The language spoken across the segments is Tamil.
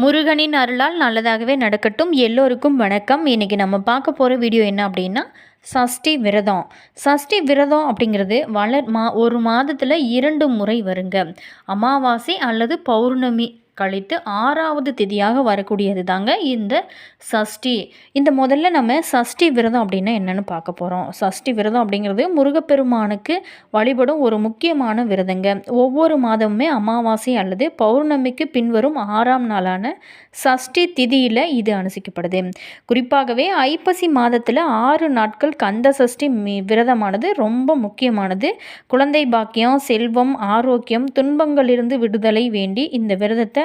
முருகனின் அருளால் நல்லதாகவே நடக்கட்டும். எல்லோருக்கும் வணக்கம். இன்றைக்கி நம்ம பார்க்க போகிற வீடியோ என்ன அப்படின்னா சஷ்டி விரதம். சஷ்டி விரதம் அப்படிங்கிறது வளர் மா ஒரு மாதத்தில் இரண்டு முறை வருங்க. அமாவாசை அல்லது பௌர்ணமி கழித்து ஆறாவது திதியாக வரக்கூடியது தாங்க இந்த சஷ்டி. இந்த முதல்ல நம்ம சஷ்டி விரதம் அப்படின்னா என்னென்னு பார்க்க போகிறோம் சஷ்டி விரதம் அப்படிங்கிறது முருகப்பெருமானுக்கு வழிபடும் ஒரு முக்கியமான விரதங்க. ஒவ்வொரு மாதமுமே அமாவாசை அல்லது பௌர்ணமிக்கு பின்வரும் ஆறாம் நாளான சஷ்டி திதியில் இது அனுசிக்கப்படுது குறிப்பாகவே ஐப்பசி மாதத்தில் ஆறு நாட்கள் கந்த சஷ்டி விரதமானது ரொம்ப முக்கியமானது. குழந்தை பாக்கியம் செல்வம் ஆரோக்கியம் துன்பங்களிலிருந்து விடுதலை வேண்டி இந்த விரதத்தை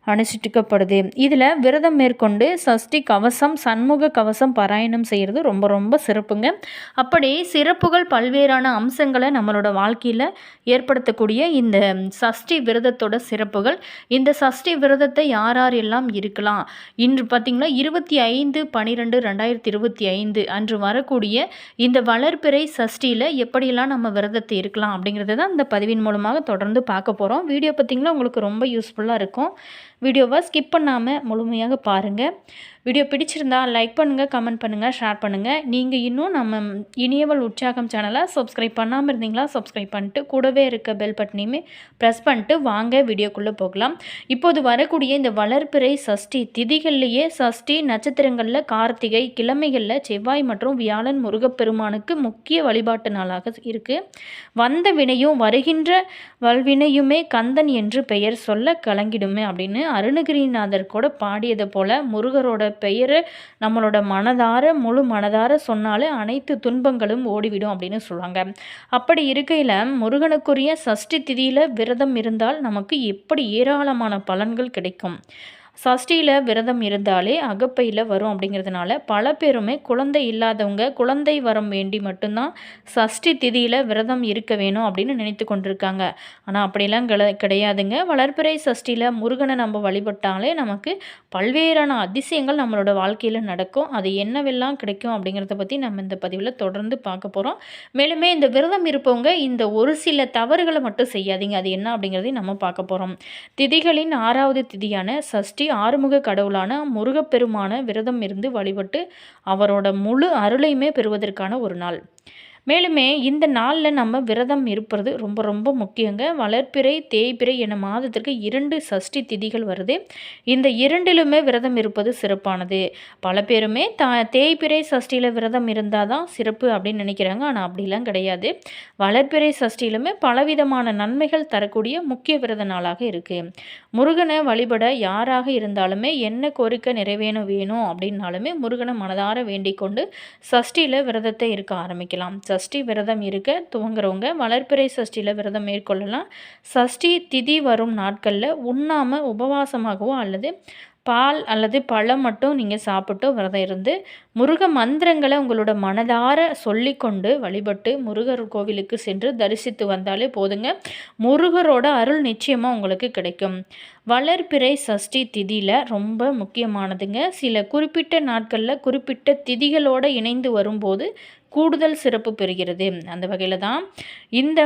அனுஷ்டிக்கப்படுது. இதில் விரதம் மேற்கொண்டு சஷ்டி கவசம் சண்முக கவசம் பாராயணம் செய்கிறது ரொம்ப ரொம்ப சிறப்புங்க. அப்படி சிறப்புகள் பல்வேறான அம்சங்களை நம்மளோட வாழ்க்கையில் ஏற்படுத்தக்கூடிய இந்த சஷ்டி விரதத்தோட சிறப்புகள். இந்த சஷ்டி விரதத்தை யார் யார் எல்லாம் இருக்கலாம்? இன்று பார்த்திங்கன்னா இருபத்தி ஐந்து பன்னிரெண்டு ரெண்டாயிரத்தி இருபத்தி ஐந்து அன்று வரக்கூடிய இந்த வளர்ப்பிறை சஷ்டியில் எப்படியெல்லாம் நம்ம விரதத்தை இருக்கலாம் அப்படிங்கிறது தான் இந்த பதிவின் மூலமாக தொடர்ந்து பார்க்க போகிறோம் வீடியோ பார்த்திங்கன்னா உங்களுக்கு ரொம்ப யூஸ்ஃபுல்லாக இருக்கும். வீடியோவை ஸ்கிப் பண்ணாமல் முழுமையாக பாருங்கள் வீடியோ பிடிச்சிருந்தா லைக் பண்ணுங்கள் கமெண்ட் பண்ணுங்கள் ஷேர் பண்ணுங்கள் நீங்கள் இன்னும் நம்ம இனியவள் உற்சாகம் சேனலை சப்ஸ்கிரைப் பண்ணாமல் இருந்தீங்களா சப்ஸ்கிரைப் பண்ணிட்டு கூடவே இருக்க பெல் பட்டனையுமே ப்ரெஸ் பண்ணிட்டு வாங்க வீடியோக்குள்ளே போகலாம். இப்போது வரக்கூடிய இந்த வளர்ப்பிறை சஷ்டி திதிகள்லேயே சஷ்டி நட்சத்திரங்களில் கார்த்திகை கிழமைகளில் செவ்வாய் மற்றும் வியாழன் முருகப்பெருமானுக்கு முக்கிய வழிபாட்டு நாளாக இருக்குது வந்த வினையும் வருகின்ற வல்வினையுமே கந்தன் என்று பெயர் சொல்ல கலங்கிடுமே அப்படின்னு அருணகிரிநாதர் கூட பாடியது போல முருகரோட பெயரை நம்மளோட மனதார முழு மனதார சொன்னாலே அனைத்து துன்பங்களும் ஓடிவிடும் அப்படின்னு சொல்லுவாங்க. அப்படி இருக்கையில் முருகனுக்குரிய சஷ்டி திதியில் விரதம் இருந்தால் நமக்கு எப்படி ஏராளமான பலன்கள் கிடைக்கும்? சஷ்டியில் விரதம் இருந்தாலே அகப்பையில் வரும் அப்படிங்கிறதுனால பல பேருமே குழந்தை இல்லாதவங்க குழந்தை வரம் வேண்டி மட்டும்தான் சஷ்டி திதியில் விரதம் இருக்க வேணும் அப்படின்னு நினைத்து கொண்டிருக்காங்க. ஆனால் அப்படிலாம் கிடையாதுங்க. வளர்ப்பிறை சஷ்டியில் முருகனை நம்ம வழிபட்டாலே நமக்கு பல்வேறான அதிசயங்கள் நம்மளோட வாழ்க்கையில் நடக்கும். அது என்னவெல்லாம் கிடைக்கும் அப்படிங்கிறத பற்றி நம்ம இந்த பதிவில் தொடர்ந்து பார்க்க போகிறோம் மேலுமே இந்த விரதம் இருப்பவங்க இந்த ஒரு சில தவறுகளை மட்டும் செய்யாதீங்க. அது என்ன அப்படிங்கிறதையும் நம்ம பார்க்க போகிறோம் திதிகளின் ஆறாவது திதியான சஷ்டி ஆறுமுக கடவுளான முருகப்பெருமான விரதம் இருந்து வழிபட்டு அவரோட முழு அருளையுமே பெறுவதற்கான ஒரு நாள். மேலுமே இந்த நாளில் நம்ம விரதம் இருப்பது ரொம்ப ரொம்ப முக்கியங்க. வளர்ப்பிறை தேய்பிறை என மாதத்திற்கு இரண்டு சஷ்டி திதிகள் வருது. இந்த இரண்டிலுமே விரதம் இருப்பது சிறப்பானது. பல பேருமே த தேய்பிறை சஷ்டியில் விரதம் இருந்தால் தான் சிறப்பு அப்படின்னு நினைக்கிறாங்க. ஆனால் அப்படிலாம் கிடையாது. வளர்ப்பிறை சஷ்டியிலுமே பலவிதமான நன்மைகள் தரக்கூடிய முக்கிய விரத நாளாக இருக்குது முருகனை வழிபட யாராக இருந்தாலுமே என்ன கோரிக்கை நிறைவேணும் வேணும் அப்படின்னாலுமே முருகனை மனதார வேண்டிக் கொண்டு சஷ்டியில் விரதத்தை இருக்க ஆரம்பிக்கலாம். சஷ்டி விரதம் இருக்க துவங்குறவங்க வளர்ப்பிறை சஷ்டியில் விரதம் மேற்கொள்ளலாம். சஷ்டி திதி வரும் நாட்களில் உண்ணாமல் உபவாசமாகவோ அல்லது பால் அல்லது பழம் மட்டும் நீங்கள் சாப்பிட்டோ விரதம் இருந்து முருக மந்திரங்களை உங்களோட மனதார சொல்லிக்கொண்டு வழிபட்டு முருகர் கோவிலுக்கு சென்று தரிசித்து வந்தாலே போதுங்க. முருகரோட அருள் நிச்சயமாக உங்களுக்கு கிடைக்கும். வளர்பிறை சஷ்டி திதியில் ரொம்ப முக்கியமானதுங்க. சில குறிப்பிட்ட நாட்களில் குறிப்பிட்ட திதிகளோடு இணைந்து வரும்போது கூடுதல் சிறப்பு பெறுகிறது. அந்த வகையில் தான் இந்த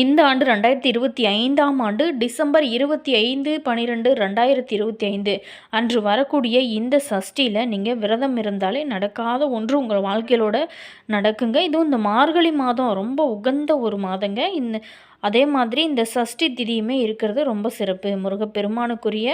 இந்த ஆண்டு ரெண்டாயிரத்தி இருபத்தி ஐந்தாம் ஆண்டு டிசம்பர் இருபத்தி ஐந்து பன்னிரெண்டு ரெண்டாயிரத்தி இருபத்தி ஐந்து அன்று வரக்கூடிய இந்த சஷ்டியில் நீங்கள் விரதம் இருந்தாலே நடக்காத ஒன்று உங்கள் வாழ்க்கையிலோட நடக்குங்க. இதுவும் இந்த மார்கழி மாதம் ரொம்ப உகந்த ஒரு மாதங்க. இந்த அதே மாதிரி இந்த சஷ்டி திதியுமே இருக்கிறது ரொம்ப சிறப்பு. முருகப்பெருமானுக்குரிய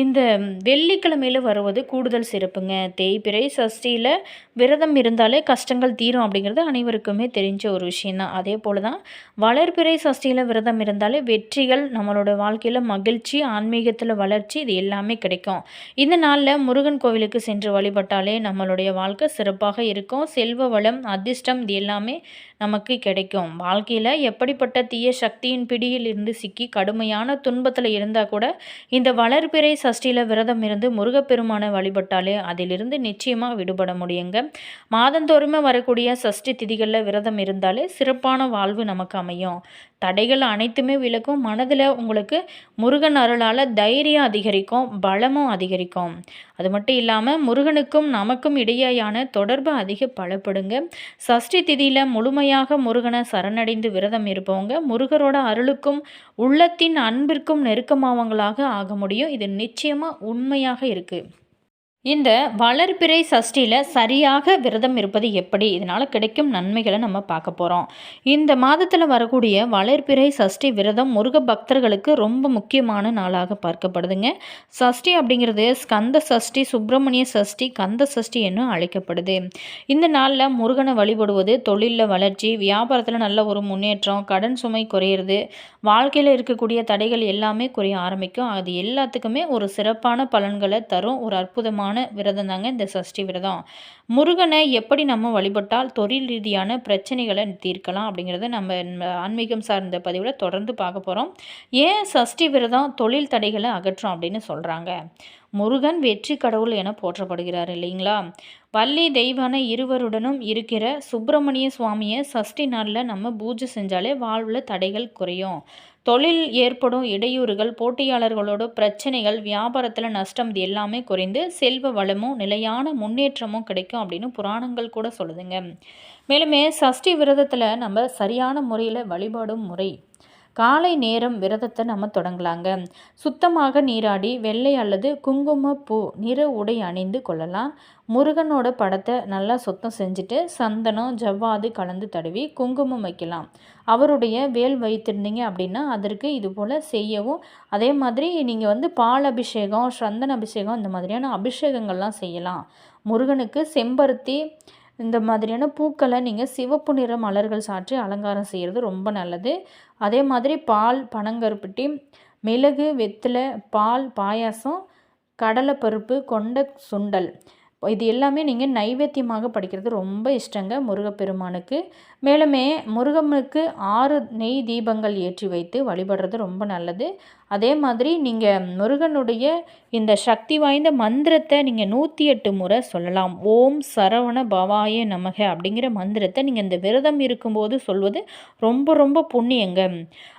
இந்த வெள்ளிக்கிழமையில் வருவது கூடுதல் சிறப்புங்க. தேய்பிறை சஷ்டியில் விரதம் இருந்தாலே கஷ்டங்கள் தீரும் அப்படிங்கிறது அனைவருக்குமே தெரிஞ்ச ஒரு விஷயந்தான் அதே போல் தான் வளர்பிறை சஷ்டியில் விரதம் இருந்தாலே வெற்றிகள் நம்மளோட வாழ்க்கையில் மகிழ்ச்சி ஆன்மீகத்தில் வளர்ச்சி இது எல்லாமே கிடைக்கும். இந்த நாளில் முருகன் கோவிலுக்கு சென்று வழிபட்டாலே நம்மளுடைய வாழ்க்கை சிறப்பாக இருக்கும். செல்வ வளம் அதிர்ஷ்டம் இது எல்லாமே நமக்கு கிடைக்கும். வாழ்க்கையில் எப்படிப்பட்ட தீய சக்தியின் பிடியில் இருந்து சிக்கி கடுமையான துன்பத்தில் இருந்தால் கூட இந்த வளர்பிறை சஷ்டியில் விரதம் இருந்து முருகப்பெருமானை வழிபட்டாலே அதிலிருந்து நிச்சயமாக விடுபட முடியுங்க. மாதந்தோறுமே வரக்கூடிய சஷ்டி திதிகளில் விரதம் இருந்தாலே சிறப்பான வாழ்வு நமக்கு அமையும். தடைகள் அனைத்துமே விலக்கும் மனதில் உங்களுக்கு முருகன் அருளால் தைரியம் அதிகரிக்கும் பலமும் அதிகரிக்கும். அது மட்டும் இல்லாமல் முருகனுக்கும் நமக்கும் இடையேயான தொடர்பு அதிக பலப்படுங்க. சஷ்டி திதியில் முழுமையாக முருகனை சரணடைந்து விரதம் இருப்பவங்க முருகரோட அருளுக்கும் உள்ளத்தின் அன்பிற்கும் நெருக்கமாவங்களாக ஆக முடியும். இது நிச்சயமாக உண்மையாக இருக்குது இந்த வளர்பிறை சஷ்டியில் சரியாக விரதம் இருப்பது எப்படி? இதனால் கிடைக்கும் நன்மைகளை நம்ம பார்க்க போகிறோம் இந்த மாதத்தில் வரக்கூடிய வளர்பிறை சஷ்டி விரதம் முருக பக்தர்களுக்கு ரொம்ப முக்கியமான நாளாக பார்க்கப்படுதுங்க. சஷ்டி அப்படிங்கிறது ஸ்கந்த சஷ்டி சுப்பிரமணிய சஷ்டி கந்த சஷ்டி என்று அழைக்கப்படுது. இந்த நாளில் முருகனை வழிபடுவது தொழிலில் வளர்ச்சி வியாபாரத்தில் நல்ல ஒரு முன்னேற்றம் கடன் சுமை குறையிறது வாழ்க்கையில் இருக்கக்கூடிய தடைகள் எல்லாமே குறைய ஆரம்பிக்கும். அது எல்லாத்துக்குமே ஒரு சிறப்பான பலன்களை தரும் ஒரு அற்புதமான விரதம் தாங்க இந்த சஷ்டி விரதம். முருகனை எப்படி நம்ம வழிபட்டால் தொழில் ரீதியான பிரச்சனைகளை தீர்க்கலாம் அப்படிங்கிறத நம்ம ஆன்மீகம் சார்ந்த பதிவில் தொடர்ந்து பார்க்க போகிறோம் ஏன் சஷ்டி விரதம் தொழில் தடைகளை அகற்றும் அப்படின்னு சொல்கிறாங்க முருகன் வெற்றி கடவுள் என போற்றப்படுகிறார் இல்லைங்களா? வள்ளி தெய்வான இருவருடனும் இருக்கிற சுப்பிரமணிய சுவாமியை சஷ்டி நாளில் நம்ம பூஜை செஞ்சாலே வாழ்வில் தடைகள் குறையும். தொழில் ஏற்படும் இடையூறுகள் போட்டியாளர்களோட பிரச்சனைகள் வியாபாரத்தில் நஷ்டம் இது எல்லாமே குறைந்து செல்வ வளமும் நிலையான முன்னேற்றமும் கிடைக்கும் அப்படின்னு புராணங்கள் கூட சொல்லுதுங்க. மேலுமே சஷ்டி விரதத்தில் நம்ம சரியான முறையில் வழிபாடும் முறை காலை நேரம் விரதத்தை நம்ம தொடங்கலாங்க. சுத்தமாக நீராடி வெள்ளை அல்லது குங்குமப்பூ நிற உடை அணிந்து கொள்ளலாம். முருகனோட படத்தை நல்லா சுத்தம் செஞ்சுட்டு சந்தனம் ஜவ்வாது கலந்து தடவி குங்குமம் வைக்கலாம். அவருடைய வேல் வைத்திருந்தீங்க அப்படின்னா அதற்கு இது போல் செய்யவும். அதே மாதிரி நீங்கள் வந்து பால் அபிஷேகம் சந்தன அபிஷேகம் இந்த மாதிரியான அபிஷேகங்கள்லாம் செய்யலாம். முருகனுக்கு செம்பருத்தி இந்த மாதிரியான பூக்களை நீங்கள் சிவப்பு நிற மலர்கள் சாற்றி அலங்காரம் செய்கிறது ரொம்ப நல்லது. அதே மாதிரி பால் பனங்கருப்பட்டி மிளகு வெத்தலை பால் பாயாசம் கடலைப்பருப்பு கொண்ட சுண்டல். இது எல்லாமே நீங்கள் நைவேத்தியமாக படிக்கிறது ரொம்ப இஷ்டங்க முருகப்பெருமானுக்கு. மேலுமே முருகனுக்கு ஆறு நெய் தீபங்கள் ஏற்றி வைத்து வழிபடுறது ரொம்ப நல்லது. அதே மாதிரி நீங்கள் முருகனுடைய இந்த சக்தி வாய்ந்த மந்திரத்தை நீங்கள் நூற்றி எட்டு முறை சொல்லலாம். ஓம் சரவண பவாய நமக அப்படிங்கிற மந்திரத்தை நீங்கள் இந்த விரதம் இருக்கும்போது சொல்வது ரொம்ப ரொம்ப புண்ணியங்க.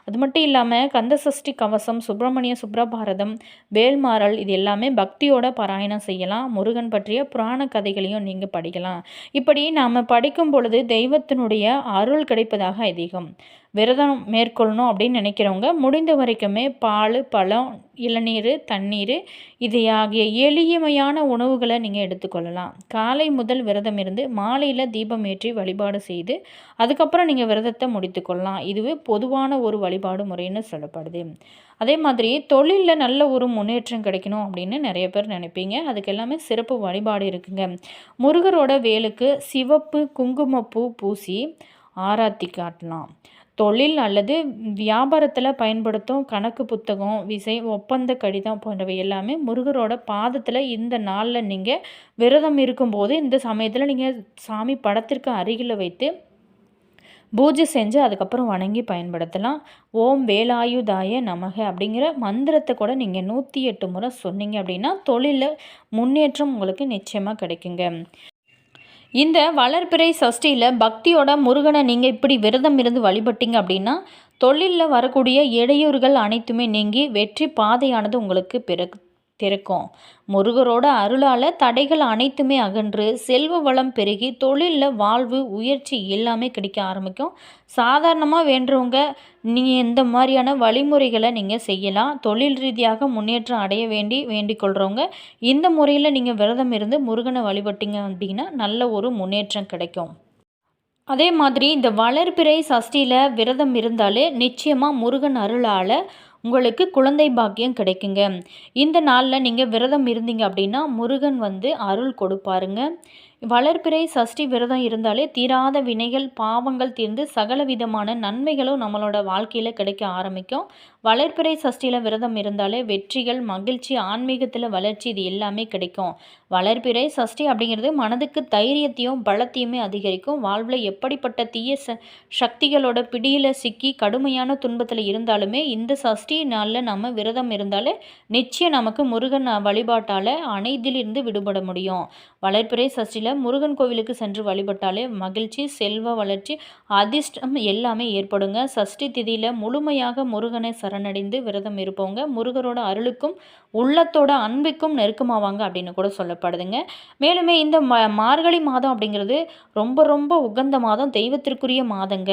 அது மட்டும் இல்லாமல் கந்தசஷ்டி கவசம் சுப்பிரமணிய சுப்ரபாரதம் வேல்மாறல் இது எல்லாமே பக்தியோட பாராயணம் செய்யலாம். முருகன் பற்றிய புராண கதைகளையும் நீங்கள் படிக்கலாம். இப்படி நாம் படிக்கும் பொழுது தெய்வத்தினுடைய அருள் கிடைப்பதாக அதிகம் விரதம் மேற்கொள்ளணும் அப்படின்னு நினைக்கிறவங்க முடிந்த வரைக்குமே பால் பழம் இளநீர் தண்ணீர் இது ஆகிய எளிமையான உணவுகளை நீங்கள் எடுத்துக்கொள்ளலாம். காலை முதல் விரதம் இருந்து மாலையில் தீபம் ஏற்றி வழிபாடு செய்து அதுக்கப்புறம் நீங்கள் விரதத்தை முடித்துக்கொள்ளலாம். இதுவே பொதுவான ஒரு வழிபாடு முறைன்னு சொல்லப்படுது. அதே மாதிரி தொழிலில் நல்ல ஒரு முன்னேற்றம் கிடைக்கணும் அப்படின்னு நிறைய பேர் நினைப்பீங்க. அதுக்கு எல்லாமே சிறப்பு வழிபாடு இருக்குங்க. முருகரோட வேலுக்கு சிவப்பு குங்குமப்பூ பூசி ஆராத்தி காட்டலாம். தொழில் அல்லது வியாபாரத்தில் பயன்படுத்தும் கணக்கு புத்தகம் விசை ஒப்பந்த கடிதம் போன்றவை எல்லாமே முருகரோட பாதத்தில் இந்த நாளில் நீங்கள் விரதம் இருக்கும்போது இந்த சமயத்தில் நீங்கள் சாமி படத்திற்கு அருகில் வைத்து பூஜை செஞ்சு அதுக்கப்புறம் வணங்கி பயன்படுத்தலாம். ஓம் வேலாயுதாய நமக அப்படிங்கிற மந்திரத்தை கூட நீங்கள் நூற்றி எட்டு முறை சொன்னீங்க அப்படின்னா தொழிலில் முன்னேற்றம் உங்களுக்கு நிச்சயமாக கிடைக்குங்க. இந்த வளர்பிறை சஷ்டியில் பக்தியோட முருகனை நீங்கள் இப்படி விரதம் இருந்து வழிபட்டீங்க அப்படின்னா தொழிலில் வரக்கூடிய இடையூறுகள் அனைத்துமே நீங்கி வெற்றி பாதையானது உங்களுக்கு பிறகு திறக்கும். முருகரோட அருளால் தடைகள் அனைத்துமே அகன்று செல்வ வளம் பெருகி தொழிலில் வாழ்வு உயர்ச்சி எல்லாமே கிடைக்க ஆரம்பிக்கும். சாதாரணமாக வேண்டுறவங்க நீங்கள் இந்த மாதிரியான வழிமுறைகளை நீங்கள் செய்யலாம். தொழில் ரீதியாக முன்னேற்றம் அடைய வேண்டி வேண்டிக் கொள்கிறவங்க இந்த முறையில் நீங்கள் விரதம் இருந்து முருகனை வழிபட்டீங்க அப்படின்னா நல்ல ஒரு முன்னேற்றம் கிடைக்கும். அதே மாதிரி இந்த வளர்பிறை சஷ்டியில் விரதம் இருந்தாலே நிச்சயமாக முருகன் அருளால் உங்களுக்கு குழந்தை பாக்கியம் கிடைக்குங்க. இந்த நாளில் நீங்கள் விரதம் இருந்தீங்க அப்படின்னா முருகன் வந்து அருள் கொடுப்பாருங்க. வளர்பிறை சஷ்டி விரதம் இருந்தாலே தீராத வினைகள் பாவங்கள் தீர்ந்து சகல விதமான நன்மைகளும் நம்மளோட வாழ்க்கையில் கிடைக்க ஆரம்பிக்கும். வளர்பிறை சஷ்டியில் விரதம் இருந்தாலே வெற்றிகள் மகிழ்ச்சி ஆன்மீகத்தில் வளர்ச்சி இது எல்லாமே கிடைக்கும். வளர்பிறை சஷ்டி அப்படிங்கிறது மனதுக்கு தைரியத்தையும் பலத்தையுமே அதிகரிக்கும். வாழ்வில் எப்படிப்பட்ட தீய ச சக்திகளோட பிடியில் சிக்கி கடுமையான துன்பத்தில் இருந்தாலுமே இந்த சஷ்டி நாளில் நம்ம விரதம் இருந்தாலே நிச்சயம் நமக்கு முருகன் வழிபாட்டால் அனைத்திலிருந்து விடுபட முடியும். வளர்பிறை சஷ்டியில் முருகன் கோவிலுக்கு சென்று வழிபட்டாலே மகிழ்ச்சி செல்வ வளர்ச்சி அதிர்ஷ்டம் எல்லாமே ஏற்படுங்க. சஷ்டி திதியில் முழுமையாக முருகனை சரணடைந்து விரதம் இருப்பவங்க முருகரோட அருளுக்கும் உள்ளத்தோட அன்புக்கும் நெருக்கமாவாங்க அப்படின்னு கூட சொல்லப்படுதுங்க. மேலுமே இந்த ம மார்கழி மாதம் அப்படிங்கிறது ரொம்ப ரொம்ப உகந்த மாதம் தெய்வத்திற்குரிய மாதங்க.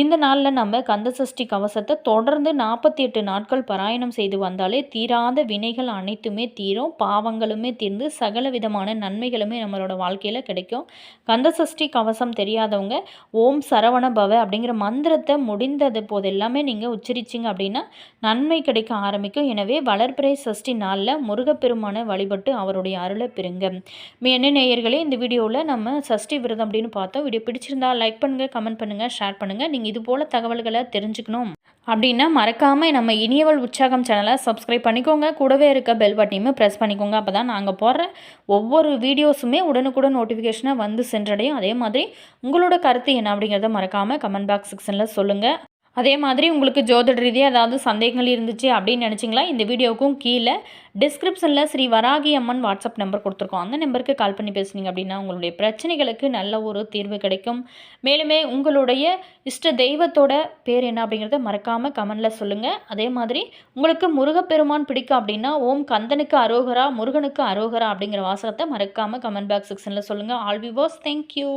இந்த நாளில் நம்ம கந்த சஷ்டி கவசத்தை தொடர்ந்து நாற்பத்தி எட்டு நாட்கள் பாராயணம் செய்து வந்தாலே தீராத வினைகள் அனைத்துமே தீரும். பாவங்களுமே தீர்ந்து சகல விதமான நன்மைகளுமே நம்மளோட வாழ்க்கை வாழ்க்கையில் கிடைக்கும். கந்த சஷ்டி கவசம் தெரியாதவங்க ஓம் சரவண பவ அப்படிங்கிற மந்திரத்தை முடிந்தது போது எல்லாமே நீங்கள் உச்சரிச்சிங்க அப்படின்னா நன்மை கிடைக்க ஆரம்பிக்கும். எனவே வளர்பிறை சஷ்டி நாளில் முருகப்பெருமானை வழிபட்டு அவருடைய அருளை பெறுங்க. என்ன நேயர்களே இந்த வீடியோவில் நம்ம சஷ்டி விரதம் அப்படின்னு பார்த்தோம். வீடியோ பிடிச்சிருந்தா லைக் பண்ணுங்கள் கமெண்ட் பண்ணுங்கள் ஷேர் பண்ணுங்கள் நீங்கள் இது போல் தகவல்களை தெரிஞ்சுக்கணும். அப்படின்னா மறக்காமல் நம்ம இனியவள் உற்சாகம் சேனலை சப்ஸ்கிரைப் பண்ணிக்கோங்க. கூடவே இருக்க பெல் பட்டியுமே ப்ரெஸ் பண்ணிக்கோங்க. அப்போ தான் நாங்கள் போடுற ஒவ்வொரு வீடியோஸுமே உடனுக்குடன் நோட்டிஃபிகேஷனாக வந்து சென்றடையும். அதே மாதிரி உங்களோட கருத்து என்ன அப்படிங்கிறத மறக்காமல் கமெண்ட் பாக்ஸ் செக்ஷனில் சொல்லுங்கள் அதே மாதிரி உங்களுக்கு ஜோதிட ரீதியாக ஏதாவது சந்தேகங்கள் இருந்துச்சு அப்படின்னு நினச்சிங்களா இந்த வீடியோவுக்கும் கீழே டிஸ்கிரிப்ஷனில் ஸ்ரீ வராகி அம்மன் வாட்ஸ்அப் நம்பர் கொடுத்துருக்கோம். அந்த நம்பருக்கு கால் பண்ணி பேசுனீங்க அப்படின்னா உங்களுடைய பிரச்சனைகளுக்கு நல்ல ஒரு தீர்வு கிடைக்கும். மேலுமே உங்களுடைய இஷ்ட தெய்வத்தோட பேர் என்ன அப்படிங்கிறத மறக்காமல் கமெண்டில் சொல்லுங்கள் அதே மாதிரி உங்களுக்கு முருகப்பெருமான் பிடிக்கும் அப்படின்னா ஓம் கந்தனுக்கு அரோகரா முருகனுக்கு அரோகரா அப்படிங்கிற வாசகத்தை மறக்காமல் கமெண்ட் பாக்ஸ் செக்ஷனில் சொல்லுங்கள் ஆல் விவோஸ் தேங்க்யூ